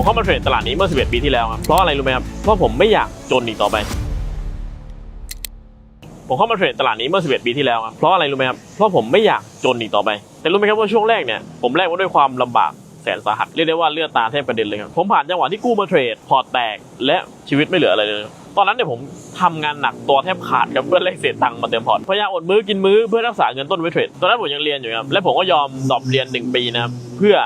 ผมเข้ามาเทรดตลาดนี้เมื่อ 11 ปีที่แล้วครับ เพราะอะไรรู้ไหมครับ เพราะผมไม่อยากจนอีกต่อไป ผมเข้ามาเทรดตลาดนี้เมื่อ 11 ปีที่แล้วครับ เพราะอะไรรู้ไหมครับ เพราะผมไม่อยากจนอีกต่อไป แต่รู้ไหมครับว่าช่วงแรกเนี่ยผมแลกมาด้วยความลำบากแสนสาหัส เรียกได้ว่าเลือดตาแทบกระเด็นเลยครับ ผมผ่านจังหวะที่กู้มาเทรด พอร์ตแตก และชีวิตไม่เหลืออะไรเลยตอนนั้นเนี่ยผมทำงานหนักตัวแทบขาดครับเพื่อแลกเศษตังค์มาเติมพอร์ตพยายามอดมื้อกินมื้อเพื่อรักษาเงินต้นไว้เทรดตอนนั้นผมยังเรียนอยู่ครับและผมก็ยอมดรอปเรียนหนึ่งปีนะครับเพื่อ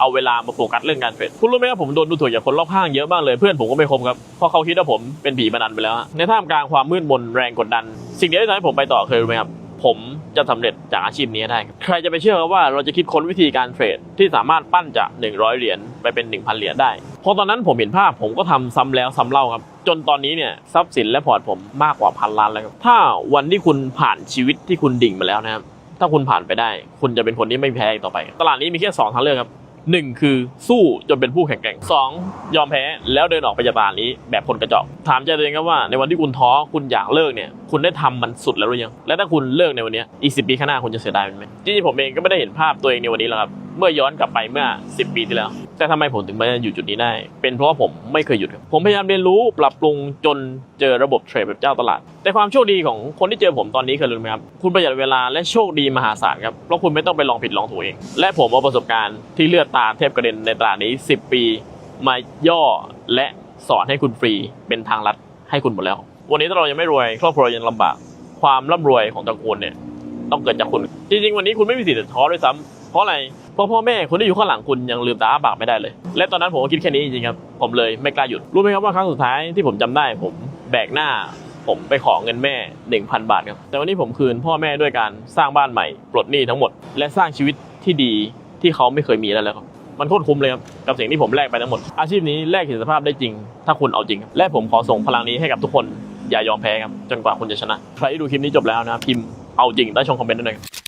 เอาเวลามาโฟกัสเรื่องการเทรดคุณรู้ไหมครับผมโดนดูถูกจากคนรอบข้างเยอะมากเลยเพื่อนผมก็ไม่คบครับเพราะเขาคิดว่าผมเป็นผีมานานไปแล้ว ในท่ามกลางความมืดมนแรงกดดัน สิ่งเดียวที่ทำให้ผมไปต่อคือรู้ไหมครับผมจะสำเร็จจากอาชีพนี้ได้ ใครจะไปเชื่อครับว่าเราจะคิดค้นวิธีการเทรดที่สามารถปั้นจาก 100 เหรียญไปเป็น 1,000 เหรียญได้ พอตอนนั้นผมเห็นภาพผมก็ทำซ้ำแล้วซ้ำเล่าครับ จนตอนนี้เนี่ยทรัพย์สินและพอร์ตผมมากกว่าพันล้านแล้วครับ ถ้าวันที่คุณผ่านชีวิตที่คุณดิ่งมาแล้วนะครับ ถ้าคุณผ่านไปได้ คุณจะเป็นคนที่ไม่แพ้อีกต่อไป ตลาดนี้มีแค่สองทางเลือกครับ หนึ่งคือสู้จนเป็นผู้แข็งแกร่งสองยอมแพ้แล้วเดินออกไปจาบาลนี้แบบคนกระจอกถามใจตัวเองครับว่าในวันที่คุณท้อคุณอยากเลิกเนี่ยคุณได้ทำมันสุดแล้วหรือยัง และถ้าคุณเลิกในวันนี้อีกสิปีข้างหน้าคุณจะเสียดายมันไหมจริงๆผมเองก็ไม่ได้เห็นภาพตัวเองในวันนี้แล้วครับ เมื่อย้อนกลับไปเมื่อ 10 ปีที่แล้ว แต่ทำไมผมถึงมาอยู่จุดนี้ได้ เป็นเพราะว่าผมไม่เคยหยุดครับ ผมพยายามเรียนรู้ปรับปรุงจนเจอระบบเทรดแบบเจ้าตลาด แต่ความโชคดีของคนที่เจอผมตอนนี้คืออะไรไหมครับ คุณประหยัดเวลาและโชคดีมหาศาลครับ เพราะคุณไม่ต้องไปลองผิดลองถูกเอง และผมเอาประสบการณ์ที่เลือดตาแทบกระเด็นในตลาดนี้ 10 ปีมาย่อและสอนให้คุณฟรีเป็นทางลัดให้คุณหมดแล้ว วันนี้ถ้าเรายังไม่รวยครอบครัวยังลำบาก ความร่ำรวยของตระกูลเนี่ยต้องเกิดจากคุณ จริงๆ วันนี้คุณไม่มีสิทธิ์จะท้อด้วยซ้ำเพราะอะไร เพราะพ่อแม่คนที่อยู่ข้างหลังคุณยังลืมตาอ้าปากไม่ได้เลย และตอนนั้นผมก็คิดแค่นี้จริงๆครับ ผมเลยไม่กล้าหยุด รู้ไหมครับว่าครั้งสุดท้ายที่ผมจำได้ ผมแบกหน้า ผมไปขอเงินแม่ 1,000 บาทครับ แต่วันนี้ผมคืนพ่อแม่ด้วยการสร้างบ้านใหม่ ปลดหนี้ทั้งหมด และสร้างชีวิตที่ดีที่เขาไม่เคยมีแล้วแล้วครับมันโคตรคุ้มเลยครับกับสิ่งที่ผมแลกไปทั้งหมด อาชีพนี้แลกเห็นสภาพได้จริง ถ้าคุณเอาจริง และผมขอส่งพลังนี้ให้กับทุกคนอย่ายอมแพ้ครับจนกว่าคุณจะชนะ ใครที่ดูคลิปนี้จบแล้วนะพิมพ์เอาจริงใต้ช่องคอมเมนต์ด้วยนะครับ